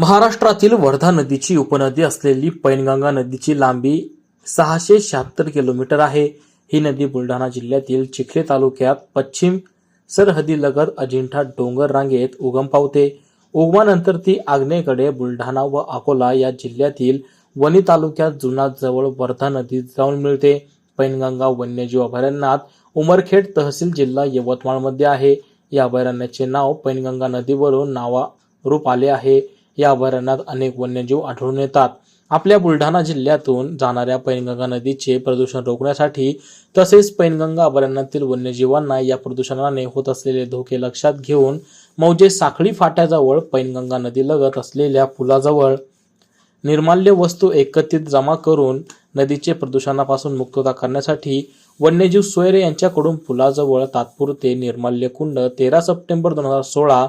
महाराष्ट्रातील वर्धा नदीची उपनदी असलेली पैनगंगा नदीची लांबी सहाशे शहात्तर किलोमीटर आहे. ही नदी बुलढाणा जिल्ह्यातील चिखले तालुक्यात पश्चिम सरहदीलगत अजिंठा डोंगर रांगेत उगम पावते. उगमानंतर ती आग्नेयकडे बुलढाणा व अकोला या जिल्ह्यातील वणी तालुक्यात जुना जवळ वर्धा नदीत जाऊन मिळते. पैनगंगा वन्यजीव अभयारण्यात उमरखेड तहसील जिल्हा यवतमाळमध्ये आहे. या अभयारण्याचे नाव पैनगंगा नदीवरून नावा रूप आले आहे. या अभयारण्यात अनेक वन्यजीव आढळून येतात. आपल्या बुलढाणा जिल्ह्यातून जाणाऱ्या पैनगंगा नदीचे प्रदूषण रोखण्यासाठी तसेच पैनगंगा अभयारण्यातील वन्यजीवांना या प्रदूषणाने होत असलेले धोके लक्षात घेऊन मौजे साखळी फाट्याजवळ पैनगंगा नदीलगत असलेल्या पुलाजवळ निर्माल्य वस्तू एकत्रित जमा करून नदीचे प्रदूषणापासून मुक्तता करण्यासाठी वन्यजीव सोयरे यांच्याकडून पुलाजवळ तात्पुरते निर्माल्य कुंड तेरा सप्टेंबर दोन हजार सोळा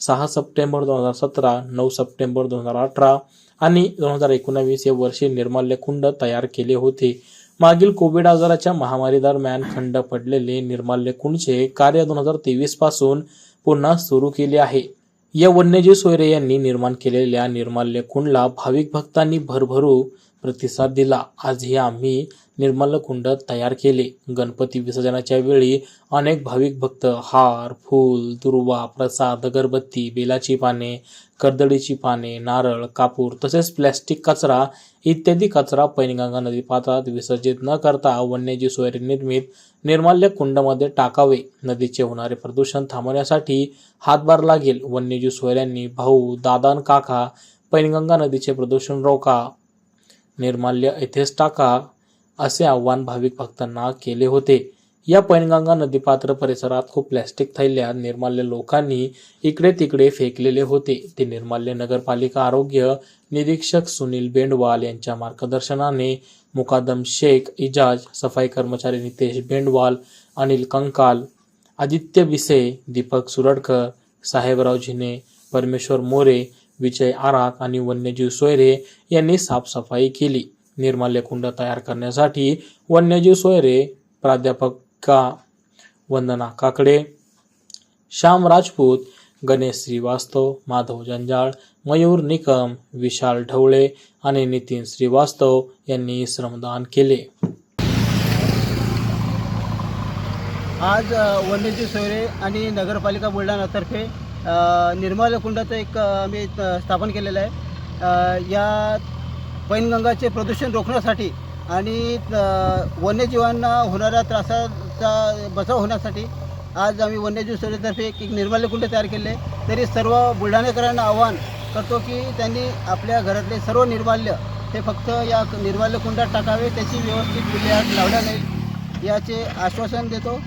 सहा सप्टेंबर दोन हजार सतरा नऊ सप्टेंबर दोन हजार अठरा आणि दोन हजार एकोणावीस या वर्षी निर्माल्य कुंड तयार केले होते. मागील कोविड आजाराच्या महामारी दरम्यान खंड पडलेले निर्माल्य कुंडचे कार्य दोन हजार तेवीसपासून पुन्हा सुरू केले आहे. या वन्यजीव सोयरे यांनी निर्माण केलेल्या निर्माल्य कुंडला भाविक भक्तांनी भरभरू प्रतिसाद दिला. आजही आम्ही निर्मल कुंड तयार केले. गणपती विसर्जनाच्या वेळी अनेक भाविक भक्त हार फूल दुर्वा प्रसाद अगरबत्ती बेलाची पाने कर्दळीची पाने नारळ कापूर तसेच प्लॅस्टिक कचरा इत्यादी कचरा पैनगंगा नदी पात्रात विसर्जित न करता वन्यजीव सोयरे निर्मित निर्माल्य कुंडमध्ये टाकावे. नदीचे होणारे प्रदूषण थांबवण्यासाठी हातभार लागेल. वन्यजीव सोयऱ्यांनी भाऊ दादान काका पैनगंगा नदीचे प्रदूषण रोका. निर्माल्य येथेच टाका. असे आव्हान भाविक भक्तांना केले होते. या पैनगंगा नदीपात्र परिसरात खूप प्लॅस्टिक थैल्या निर्माल्य लोकांनी इकडे तिकडे फेकलेले होते. ते निर्माल्य नगरपालिका आरोग्य निरीक्षक सुनील बेंडवाल यांच्या मार्गदर्शनाने मुकादम शेख इजाज सफाई कर्मचारी नितेश बेंडवाल अनिल कंकाल आदित्य बिसे दीपक सुरडकर साहेबराव झिने परमेश्वर मोरे विजय आराक आणि वन्यजीव सोयरे यांनी साफसफाई केली. निर्माल्य कुंड तयार करण्यासाठी वन्यजीव सोयरे प्राध्यापक का. वंदना काकडे श्याम राजपूत गणेश श्रीवास्तव माधव जंजाळ मयूर निकम विशाल ढवळे आणि नितीन श्रीवास्तव यांनी श्रमदान केले. आज वन्यजीव सोयरे आणि नगरपालिका बुलढाणातर्फे निर्मल कुंडाचं एक आम्ही स्थापन केलेलं आहे. या पैनगंगाचे प्रदूषण रोखण्यासाठी आणि वन्यजीवांना होणाऱ्या त्रासाचा बचाव होण्यासाठी आज आम्ही वन्यजीव सोयरेतर्फे एक निर्माल्य कुंड तयार केले. तरी सर्व बुलढाणेकरांना आव्हान करतो की त्यांनी आपल्या घरातले सर्व निर्माल्य हे फक्त या निर्माल्य कुंडात टाकावे त्याची व्यवस्थित विल्हेवाट लावल्या नाही याचे आश्वासन देतो.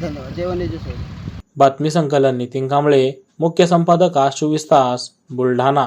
धन्यवाद. जय वन्यजीव सोयरे बातमी संकलन नितीन कांबळे मुख्य संपादक आज चोवीस तास बुलढाणा.